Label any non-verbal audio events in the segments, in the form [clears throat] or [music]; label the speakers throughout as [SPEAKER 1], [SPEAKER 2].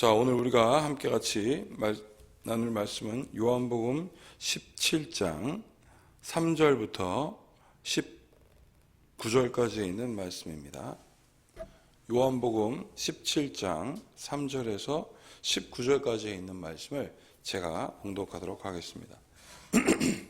[SPEAKER 1] 자, 오늘 우리가 함께 같이 말, 나눌 말씀은 요한복음 17장 3절부터 19절까지 있는 말씀입니다. 요한복음 17장 3절에서 19절까지 있는 말씀을 제가 봉독하도록 하겠습니다. [clears throat]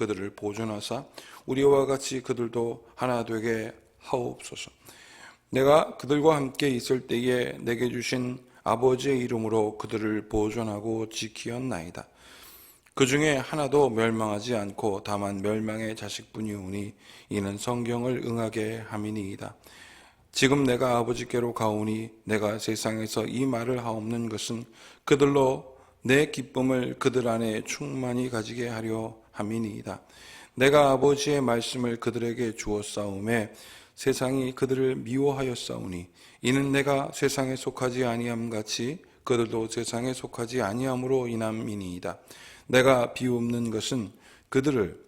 [SPEAKER 1] 그들을 보존하사 우리와 같이 그들도 하나 되게 하옵소서. 내가 그들과 함께 있을 때에 내게 주신 아버지의 이름으로 그들을 보존하고 지키었나이다. 그 중에 하나도 멸망하지 않고 다만 멸망의 자식뿐이오니 이는 성경을 응하게 함이니이다. 지금 내가 아버지께로 가오니 내가 세상에서 이 말을 하옵는 것은 그들로 내 기쁨을 그들 안에 충만히 가지게 하려 함이니이다. 내가 아버지의 말씀을 그들에게 주었사오매 세상이 그들을 미워하였사오니 이는 내가 세상에 속하지 아니함 같이 그들도 세상에 속하지 아니함으로 인함이니이다. 내가 비웃는 것은 그들을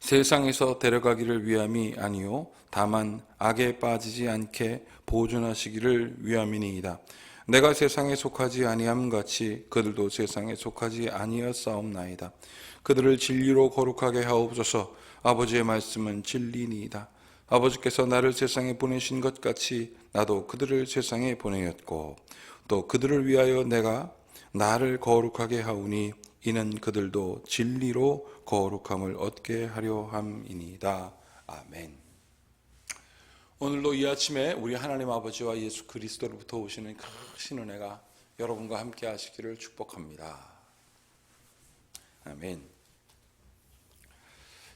[SPEAKER 1] 세상에서 데려가기를 위함이 아니요 다만 악에 빠지지 않게 보존하시기를 위함이니이다. 내가 세상에 속하지 아니함 같이 그들도 세상에 속하지 아니었사옵나이다. 그들을 진리로 거룩하게 하옵소서. 아버지의 말씀은 진리니이다. 아버지께서 나를 세상에 보내신 것 같이 나도 그들을 세상에 보내었고 또 그들을 위하여 내가 나를 거룩하게 하오니 이는 그들도 진리로 거룩함을 얻게 하려 함이니이다. 아멘. 오늘도 이 아침에 우리 하나님 아버지와 예수 그리스도로부터 오시는 크신 은혜가 여러분과 함께 하시기를 축복합니다. 아멘.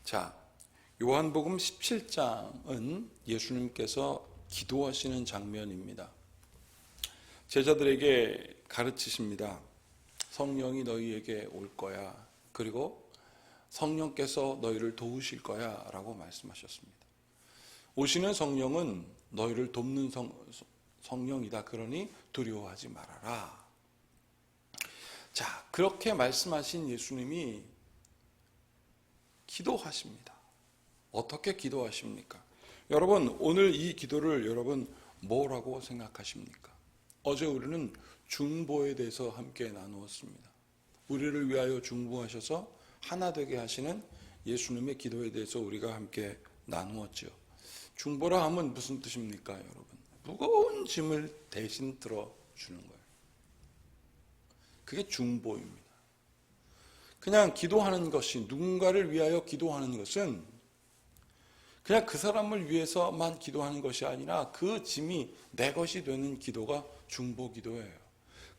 [SPEAKER 1] 자, 요한복음 17장은 예수님께서 기도하시는 장면입니다. 제자들에게 가르치십니다. 성령이 너희에게 올 거야. 그리고 성령께서 너희를 도우실 거야. 라고 말씀하셨습니다. 오시는 성령은 너희를 돕는 성, 성령이다. 그러니 두려워하지 말아라. 자, 그렇게 말씀하신 예수님이 기도하십니다. 어떻게 기도하십니까? 여러분, 오늘 이 기도를 여러분 뭐라고 생각하십니까? 어제 우리는 중보에 대해서 함께 나누었습니다. 우리를 위하여 중보하셔서 하나 되게 하시는 예수님의 기도에 대해서 우리가 함께 나누었죠. 중보라 하면 무슨 뜻입니까, 여러분? 무거운 짐을 대신 들어 주는 거예요. 그게 중보입니다. 그냥 기도하는 것이 누군가를 위하여 기도하는 것은 그냥 그 사람을 위해서만 기도하는 것이 아니라 그 짐이 내 것이 되는 기도가 중보 기도예요.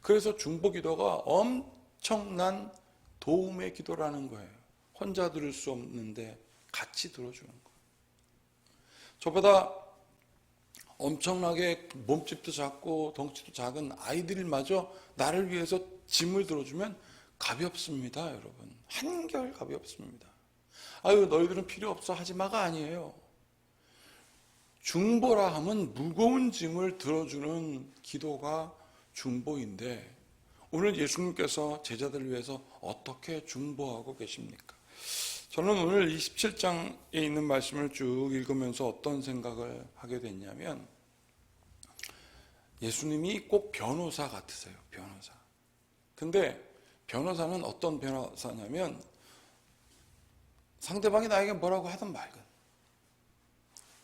[SPEAKER 1] 그래서 중보 기도가 엄청난 도움의 기도라는 거예요. 혼자 들을 수 없는데 같이 들어주는 거예요. 저보다 엄청나게 몸집도 작고 덩치도 작은 아이들마저 나를 위해서 짐을 들어주면 가볍습니다, 여러분. 한결 가볍습니다. 아유, 너희들은 필요 없어 하지 마가 아니에요. 중보라 하면 무거운 짐을 들어주는 기도가 중보인데 오늘 예수님께서 제자들을 위해서 어떻게 중보하고 계십니까? 저는 오늘 27장에 있는 말씀을 쭉 읽으면서 어떤 생각을 하게 됐냐면 예수님이 꼭 변호사 같으세요. 변호사. 근데 변호사는 어떤 변호사냐면 상대방이 나에게 뭐라고 하든 말든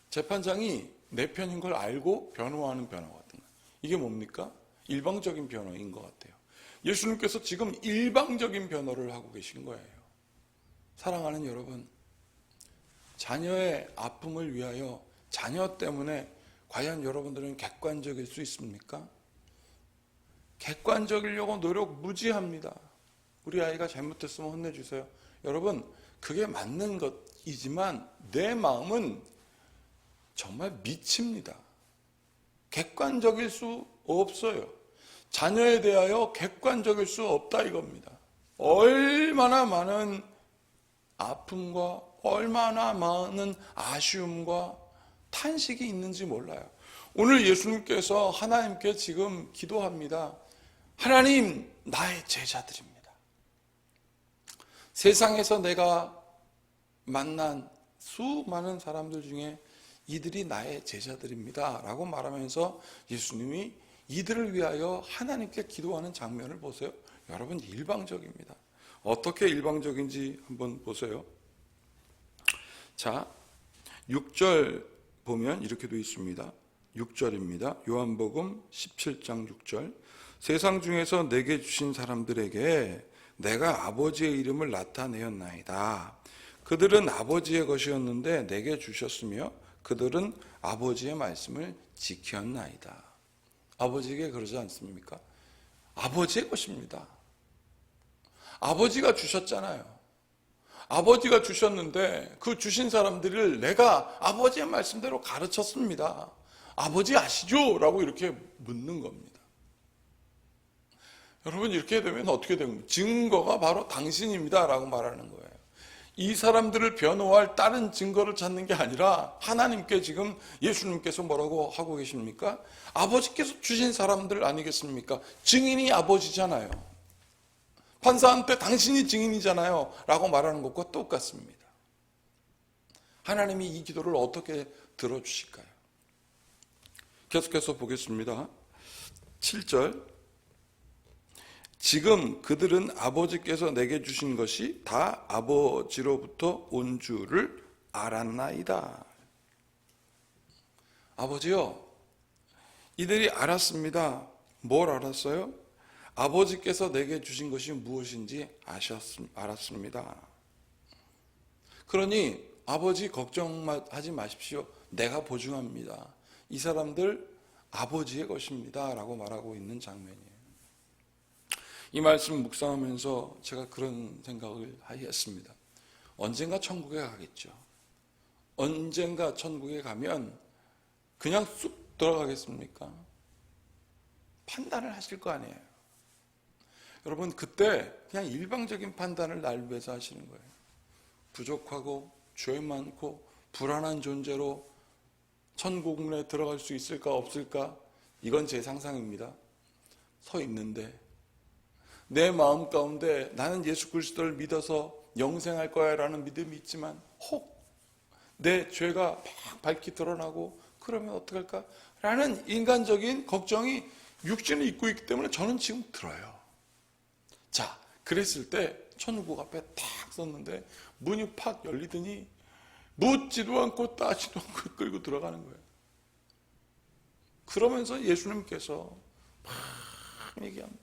[SPEAKER 1] 재판장이 내 편인 걸 알고 변호하는 변호 같은 거. 이게 뭡니까? 일방적인 변호인 것 같아요. 예수님께서 지금 일방적인 변호를 하고 계신 거예요. 사랑하는 여러분, 자녀의 아픔을 위하여 자녀 때문에 과연 여러분들은 객관적일 수 있습니까? 객관적이려고 노력 무지합니다. 우리 아이가 잘못했으면 혼내주세요. 여러분, 그게 맞는 것이지만 내 마음은 정말 미칩니다. 객관적일 수 없어요. 자녀에 대하여 객관적일 수 없다 이겁니다. 얼마나 많은 아픔과 얼마나 많은 아쉬움과 탄식이 있는지 몰라요. 오늘 예수님께서 하나님께 지금 기도합니다. 하나님, 나의 제자들입니다. 세상에서 내가 만난 수많은 사람들 중에 이들이 나의 제자들입니다. 라고 말하면서 예수님이 이들을 위하여 하나님께 기도하는 장면을 보세요. 여러분, 일방적입니다. 어떻게 일방적인지 한번 보세요. 자, 6절 보면 이렇게 되어 있습니다. 6절입니다. 요한복음 17장 6절. 세상 중에서 내게 주신 사람들에게 내가 아버지의 이름을 나타내었나이다. 그들은 아버지의 것이었는데 내게 주셨으며 그들은 아버지의 말씀을 지켰나이다. 아버지에게 그러지 않습니까? 아버지의 것입니다. 아버지가 주셨잖아요. 아버지가 주셨는데 그 주신 사람들을 내가 아버지의 말씀대로 가르쳤습니다. 아버지 아시죠? 라고 이렇게 묻는 겁니다. 여러분 이렇게 되면 어떻게 되는 증거가 바로 당신입니다. 라고 말하는 거예요. 이 사람들을 변호할 다른 증거를 찾는 게 아니라 하나님께 지금 예수님께서 뭐라고 하고 계십니까? 아버지께서 주신 사람들 아니겠습니까? 증인이 아버지잖아요. 판사한테 당신이 증인이잖아요. 라고 말하는 것과 똑같습니다. 하나님이 이 기도를 어떻게 들어주실까요? 계속해서 보겠습니다. 7절. 지금 그들은 아버지께서 내게 주신 것이 다 아버지로부터 온 줄을 알았나이다. 아버지요, 이들이 알았습니다. 뭘 알았어요? 아버지께서 내게 주신 것이 무엇인지 아셨, 알았습니다. 그러니 아버지 걱정하지 마십시오. 내가 보증합니다. 이 사람들 아버지의 것입니다. 라고 말하고 있는 장면이에요. 이 말씀 묵상하면서 제가 그런 생각을 했습니다. 언젠가 천국에 가겠죠. 언젠가 천국에 가면 그냥 쑥 들어가겠습니까? 판단을 하실 거 아니에요. 여러분, 그때 그냥 일방적인 판단을 날 위해서 하시는 거예요. 부족하고 죄 많고 불안한 존재로 천국문에 들어갈 수 있을까 없을까? 이건 제 상상입니다. 서 있는데 내 마음 가운데 나는 예수 그리스도를 믿어서 영생할 거야라는 믿음이 있지만 혹 내 죄가 막 밝히 드러나고 그러면 어떡할까? 라는 인간적인 걱정이 육신을 입고 있기 때문에 저는 지금 들어요. 자, 그랬을 때 천국 앞에 탁 섰는데 문이 팍 열리더니 묻지도 않고 따지도 않고 [laughs] 끌고 들어가는 거예요. 그러면서 예수님께서 막 얘기합니다.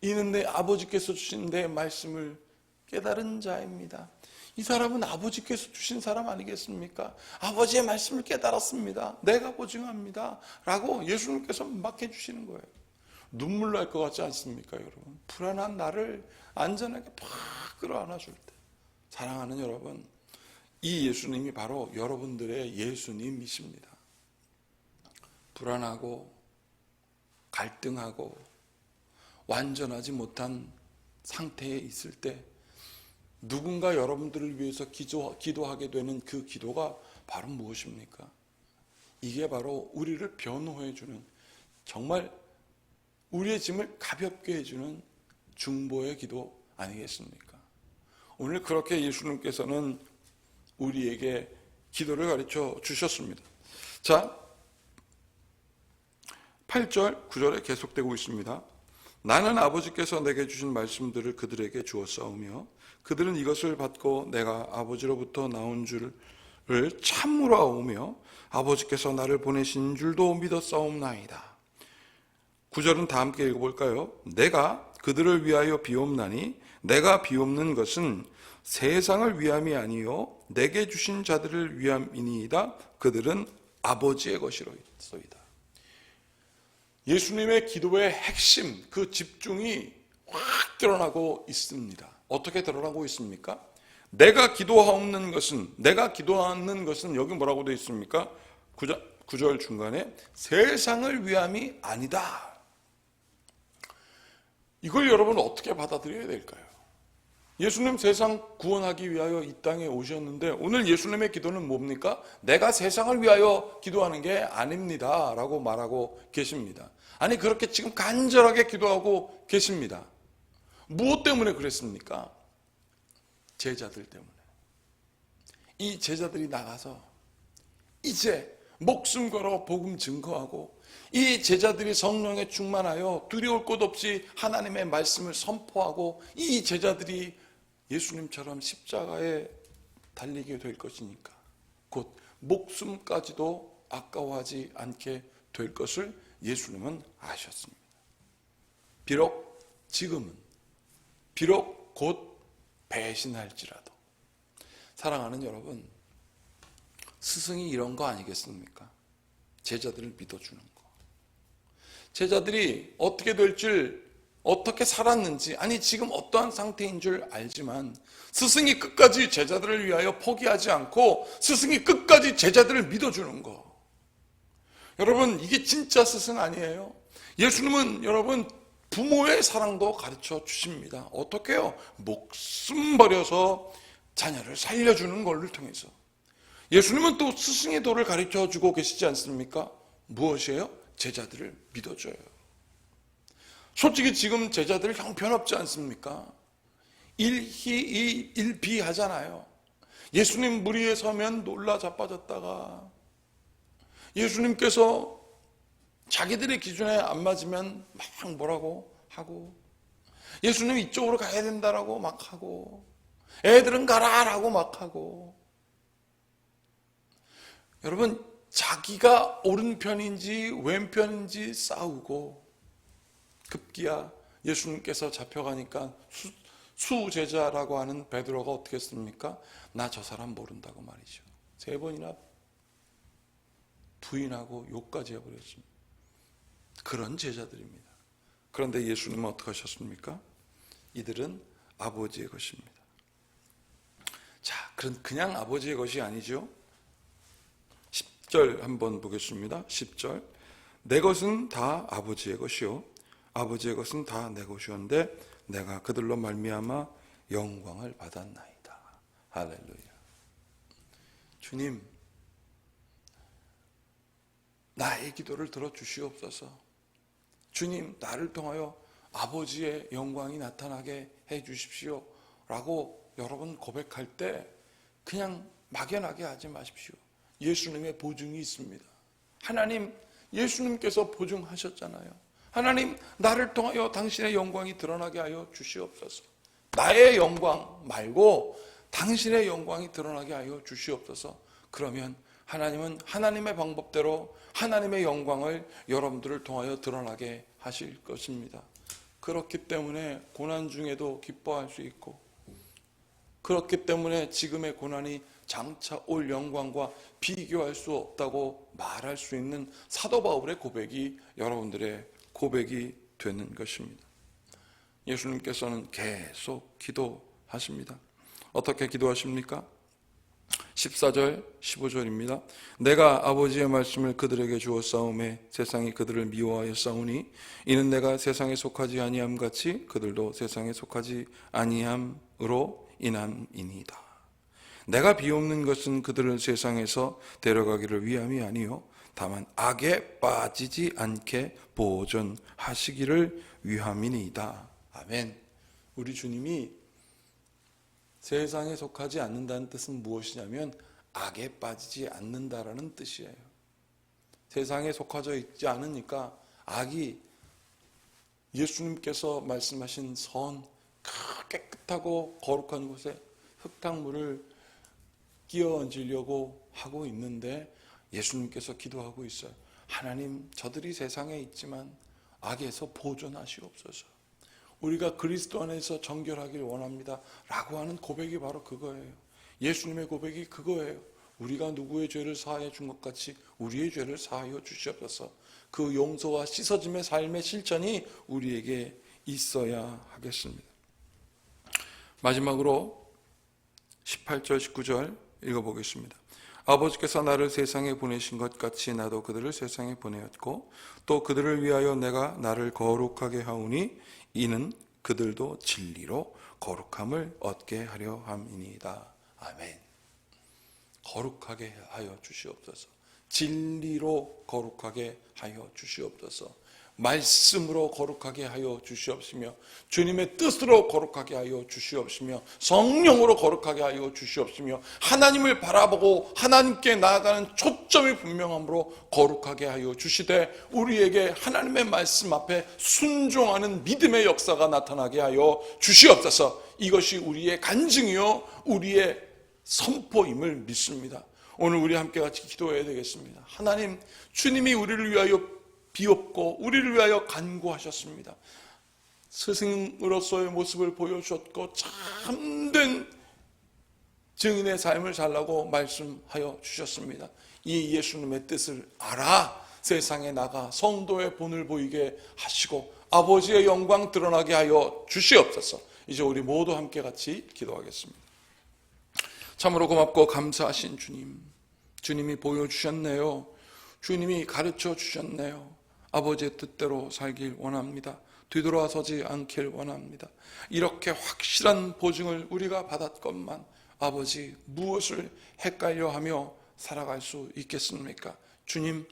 [SPEAKER 1] 이는 내 아버지께서 주신 내 말씀을 깨달은 자입니다. 이 사람은 아버지께서 주신 사람 아니겠습니까? 아버지의 말씀을 깨달았습니다. 내가 보증합니다. 라고 예수님께서 막 해주시는 거예요. 눈물 날 것 같지 않습니까, 여러분? 불안한 나를 안전하게 팍 끌어안아 줄 때. 사랑하는 여러분, 이 예수님이 바로 여러분들의 예수님이십니다. 불안하고, 갈등하고, 완전하지 못한 상태에 있을 때 누군가 여러분들을 위해서 기도, 기도하게 되는 그 기도가 바로 무엇입니까? 이게 바로 우리를 변호해 주는 정말 우리의 짐을 가볍게 해주는 중보의 기도 아니겠습니까? 오늘 그렇게 예수님께서는 우리에게 기도를 가르쳐 주셨습니다. 자, 8절, 9절에 계속되고 있습니다. 나는 아버지께서 내게 주신 말씀들을 그들에게 주었사오며 그들은 이것을 받고 내가 아버지로부터 나온 줄을 참으로 아오며 아버지께서 나를 보내신 줄도 믿었사옵나이다. 9절은 다 함께 읽어볼까요? 내가 그들을 위하여 비옵나니 내가 비옵는 것은 세상을 위함이 아니요 내게 주신 자들을 위함이니이다. 그들은 아버지의 것이로소이다. 예수님의 기도의 핵심, 그 집중이 확 드러나고 있습니다. 어떻게 드러나고 있습니까? 내가 기도하옵는 것은, 내가 기도하는 것은 여기 뭐라고 되어 있습니까? 9절, 9절 중간에 세상을 위함이 아니다. 이걸 여러분 어떻게 받아들여야 될까요? 예수님 세상 구원하기 위하여 이 땅에 오셨는데 오늘 예수님의 기도는 뭡니까? 내가 세상을 위하여 기도하는 게 아닙니다. 라고 말하고 계십니다. 아니, 그렇게 지금 간절하게 기도하고 계십니다. 무엇 때문에 그랬습니까? 제자들 때문에. 이 제자들이 나가서 이제 목숨 걸어 복음 증거하고 이 제자들이 성령에 충만하여 두려울 것 없이 하나님의 말씀을 선포하고 이 제자들이 예수님처럼 십자가에 달리게 될 것이니까 곧 목숨까지도 아까워하지 않게 될 것을 예수님은 아셨습니다. 비록 지금은 비록 곧 배신할지라도 사랑하는 여러분 스승이 이런 거 아니겠습니까? 제자들을 믿어주는 거. 제자들이 어떻게 될 줄, 어떻게 살았는지, 아니, 지금 어떠한 상태인 줄 알지만, 스승이 끝까지 제자들을 위하여 포기하지 않고, 스승이 끝까지 제자들을 믿어주는 거. 여러분, 이게 진짜 스승 아니에요? 예수님은 여러분, 부모의 사랑도 가르쳐 주십니다. 어떻게요? 목숨 버려서 자녀를 살려주는 걸를 통해서. 예수님은 또 스승의 도를 가르쳐 주고 계시지 않습니까? 무엇이에요? 제자들을 믿어줘요. 솔직히 지금 제자들 형편없지 않습니까? 일희, 일비 하잖아요. 예수님 무리에 서면 놀라 자빠졌다가 예수님께서 자기들의 기준에 안 맞으면 막 뭐라고 하고 예수님 이쪽으로 가야 된다라고 막 하고 애들은 가라라고 막 하고 여러분 자기가 오른편인지 왼편인지 싸우고 급기야 예수님께서 잡혀가니까 수, 수제자라고 하는 베드로가 어떻게 했습니까? 나 저 사람 모른다고 말이죠. 세 번이나 부인하고 욕까지 해버렸습니다. 그런 제자들입니다. 그런데 예수님은 어떻게 하셨습니까? 이들은 아버지의 것입니다. 자, 그런 그냥 아버지의 것이 아니죠. 10절 한번 보겠습니다. 10절. 내 것은 다 아버지의 것이요 아버지의 것은 다 내 것이었는데 내가 그들로 말미암아 영광을 받았나이다. 할렐루야. 주님 나의 기도를 들어 주시옵소서. 주님 나를 통하여 아버지의 영광이 나타나게 해 주십시오. 라고 여러분 고백할 때 그냥 막연하게 하지 마십시오. 예수님의 보증이 있습니다. 하나님, 예수님께서 보증하셨잖아요. 하나님, 나를 통하여 당신의 영광이 드러나게 하여 주시옵소서. 나의 영광 말고 당신의 영광이 드러나게 하여 주시옵소서. 그러면 하나님은 하나님의 방법대로 하나님의 영광을 여러분들을 통하여 드러나게 하실 것입니다. 그렇기 때문에 고난 중에도 기뻐할 수 있고, 그렇기 때문에 지금의 고난이 장차 올 영광과 비교할 수 없다고 말할 수 있는 사도 바울의 고백이 여러분들의 고백이 되는 것입니다. 예수님께서는 계속 기도하십니다. 어떻게 기도하십니까? 14절, 15절입니다. 내가 아버지의 말씀을 그들에게 주었사오매 세상이 그들을 미워하여 싸우니 이는 내가 세상에 속하지 아니함 같이 그들도 세상에 속하지 아니함으로 인함이니이다. 내가 비옵는 것은 그들을 세상에서 데려가기를 위함이 아니요 다만 악에 빠지지 않게 보존하시기를 위함이니이다. 아멘. 우리 주님이 세상에 속하지 않는다는 뜻은 무엇이냐면 악에 빠지지 않는다라는 뜻이에요. 세상에 속하져 있지 않으니까 악이 예수님께서 말씀하신 선, 그 깨끗하고 거룩한 곳에 흙탕물을 끼어 얹으려고 하고 있는데 예수님께서 기도하고 있어요. 하나님, 저들이 세상에 있지만 악에서 보존하시옵소서. 우리가 그리스도 안에서 정결하길 원합니다. 라고 하는 고백이 바로 그거예요. 예수님의 고백이 그거예요. 우리가 누구의 죄를 사하여 준 것 같이 우리의 죄를 사하여 주시옵소서. 그 용서와 씻어짐의 삶의 실천이 우리에게 있어야 하겠습니다. 마지막으로 18절, 19절 읽어보겠습니다. 아버지께서 나를 세상에 보내신 것 같이 나도 그들을 세상에 보내었고 또 그들을 위하여 내가 나를 거룩하게 하오니 이는 그들도 진리로 거룩함을 얻게 하려 함이니이다. 아멘. 거룩하게 하여 주시옵소서. 진리로 거룩하게 하여 주시옵소서. 말씀으로 거룩하게 하여 주시옵시며 주님의 뜻으로 거룩하게 하여 주시옵시며 성령으로 거룩하게 하여 주시옵시며 하나님을 바라보고 하나님께 나아가는 초점이 분명함으로 거룩하게 하여 주시되 우리에게 하나님의 말씀 앞에 순종하는 믿음의 역사가 나타나게 하여 주시옵소서. 이것이 우리의 간증이요 우리의 선포임을 믿습니다. 오늘 우리 함께 같이 기도해야 되겠습니다. 하나님 주님이 우리를 위하여 비옵고 우리를 위하여 간구하셨습니다. 스승으로서의 모습을 보여주셨고 참된 증인의 삶을 살라고 말씀하여 주셨습니다. 이 예수님의 뜻을 알아 세상에 나가 성도의 본을 보이게 하시고 아버지의 영광 드러나게 하여 주시옵소서. 이제 우리 모두 함께 같이 기도하겠습니다. 참으로 고맙고 감사하신 주님. 주님이 보여주셨네요. 주님이 가르쳐 주셨네요. 아버지의 뜻대로 살길 원합니다. 뒤돌아서지 않길 원합니다. 이렇게 확실한 보증을 우리가 받았건만 아버지 무엇을 헷갈려 하며 살아갈 수 있겠습니까? 주님,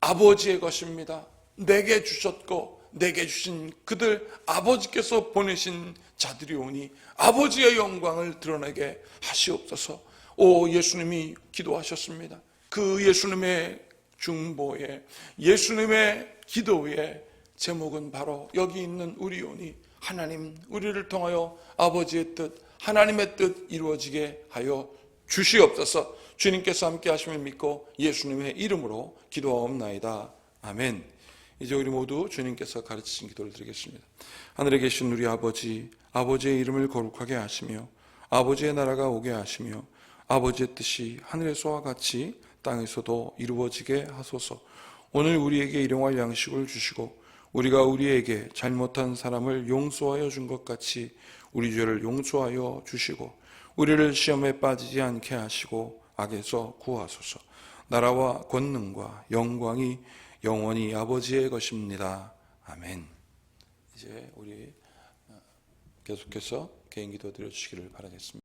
[SPEAKER 1] 아버지의 것입니다. 내게 주셨고, 내게 주신 그들 아버지께서 보내신 자들이 오니 아버지의 영광을 드러내게 하시옵소서. 오, 예수님이 기도하셨습니다. 그 예수님의 중보에 예수님의 기도에 제목은 바로 여기 있는 우리 오니 하나님 우리를 통하여 아버지의 뜻 하나님의 뜻 이루어지게 하여 주시옵소서. 주님께서 함께 하심을 믿고 예수님의 이름으로 기도하옵나이다. 아멘. 이제 우리 모두 주님께서 가르치신 기도를 드리겠습니다. 하늘에 계신 우리 아버지 아버지의 이름을 거룩하게 하시며 아버지의 나라가 오게 하시며 아버지의 뜻이 하늘에서와 같이 땅에서도 이루어지게 하소서. 오늘 우리에게 일용할 양식을 주시고 우리가 우리에게 잘못한 사람을 용서하여 준 것 같이 우리 죄를 용서하여 주시고 우리를 시험에 빠지지 않게 하시고 악에서 구하소서. 나라와 권능과 영광이 영원히 아버지의 것입니다. 아멘. 이제 우리 계속해서 개인 기도 드려 주시기를 바라겠습니다.